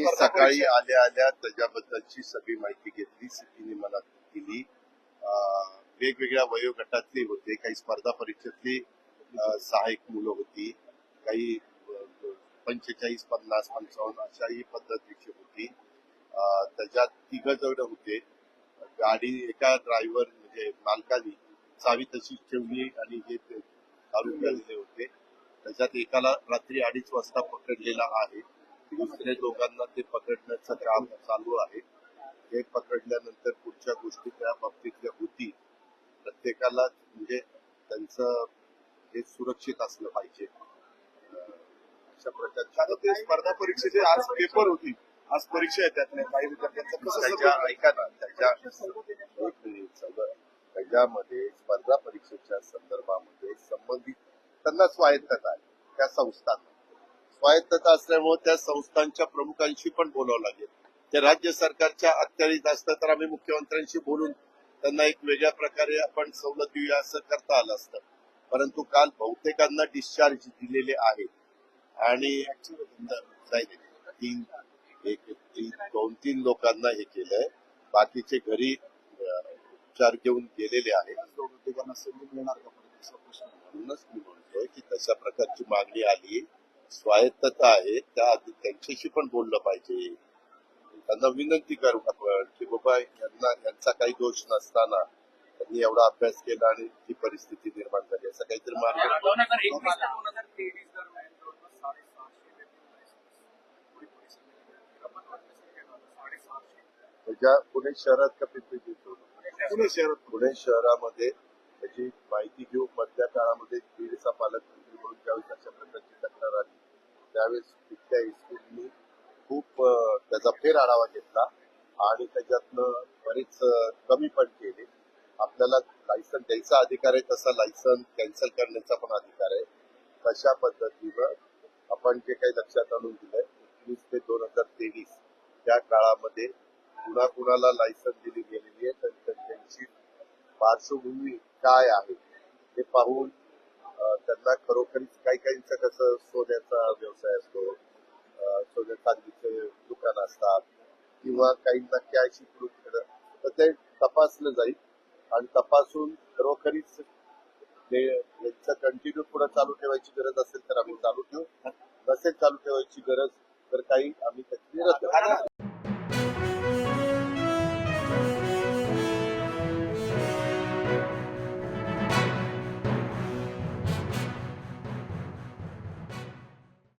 मी सकाळी आल्या आल्या त्याच्याबद्दलची सगळी माहिती घेतली सिद्धीने मला दिली. वेगवेगळ्या वयोगटातली होते काही स्पर्धा परीक्षेतली अं, सहायक मुलं होती काही पंचेचाळीस पन्नास पंचावन्न अशाही पद्धतीची होती. त्याच्यात तिघ जण होते. गाडी एका ड्रायव्हर म्हणजे मालकाने चावी तशीच ठेवली आणि ते दारू प्यालेले होते. त्याच्यात एकाला रात्री अडीच वाजता पकडलेला आहे. दुसऱ्या दोघांना ते पकडण्याचं काम चालू आहे. हे पकडल्यानंतर पुढच्या गोष्टी त्या बाबतीतल्या होती प्रत्येकाला म्हणजे त्यांचं हे सुरक्षित असलं पाहिजे. अशा प्रकारच्या ते स्पर्धा परीक्षेचे आज पेपर होती. आज परीक्षा आहे त्यातले. काही विद्यार्थ्यांचं कसं ऐका ना त्याच्या त्याच्यामध्ये स्पर्धा परीक्षेच्या संदर्भामध्ये संबंधित त्यांना स्वायत्तता आहे. त्या संस्थांना. स्वायत्तता असल्यामुळे त्या संस्थांच्या प्रमुखांशी पण बोलावं लागेल. ते राज्य सरकारच्या अखत्यारीत असतं तर आम्ही मुख्यमंत्र्यांशी बोलून त्यांना एक वेगळ्या प्रकारे आपण सवलत देऊया असं करता आलं असतं. परंतु काल बहुतेकांना डिस्चार्ज दिलेले आहे आणि तीन एक तीन दोन तीन लोकांना हे केलंय. बाकीचे घरी उपचार घेऊन गेलेले आहेत. म्हणूनच मी म्हणतोय की तशा प्रकारची मागणी आली. स्वायत्तता आहे त्या आधी त्यांच्याशी पण बोललं पाहिजे. त्यांना विनंती करू आपण की बाबा यांना यांचा काही दोष नसताना त्यांनी एवढा अभ्यास केला आणि ही परिस्थिती निर्माण झाली. असं काहीतरी मार्ग व्यक्ती पुणे शहरात का पिंपरी पुणे शहरात. पुणे शहरामध्ये त्याची माहिती घेऊन मधल्या काळामध्ये बीडचा पालकमंत्री म्हणून ज्यावेळेस अशा प्रकारची त्यावेळेस तिथल्या एसपीनी खूप त्याचा फेर आढावा घेतला आणि त्याच्यातनं बरेच कमी पण केले. आपल्याला लायसन द्यायचा अधिकार आहे तसा लायसन कॅन्सल करण्याचा पण अधिकार आहे. तशा पद्धतीनं आपण जे काही लक्षात आणून दिलंय एकवीस ते दोन हजार तेवीस त्या काळामध्ये कुणा कुणाला लायसन दिली गेलेली आहे तर त्यांची पार्श्वभूमी काय आहे हे पाहून त्यांना खरोखरीच काही काहींचं कसं सोन्याचा व्यवसाय असतो सोन्या चांदीचे दुकान असतात किंवा काहींना कॅश इकडून तिकडं तर ते तपासलं जाईल. आणि तपासून खरोखरीच यांचं कंटिन्यू पुढे चालू ठेवायची गरज असेल तर आम्ही चालू ठेवू. नसेल चालू ठेवायची गरज तर काही आम्ही त्याची रद्द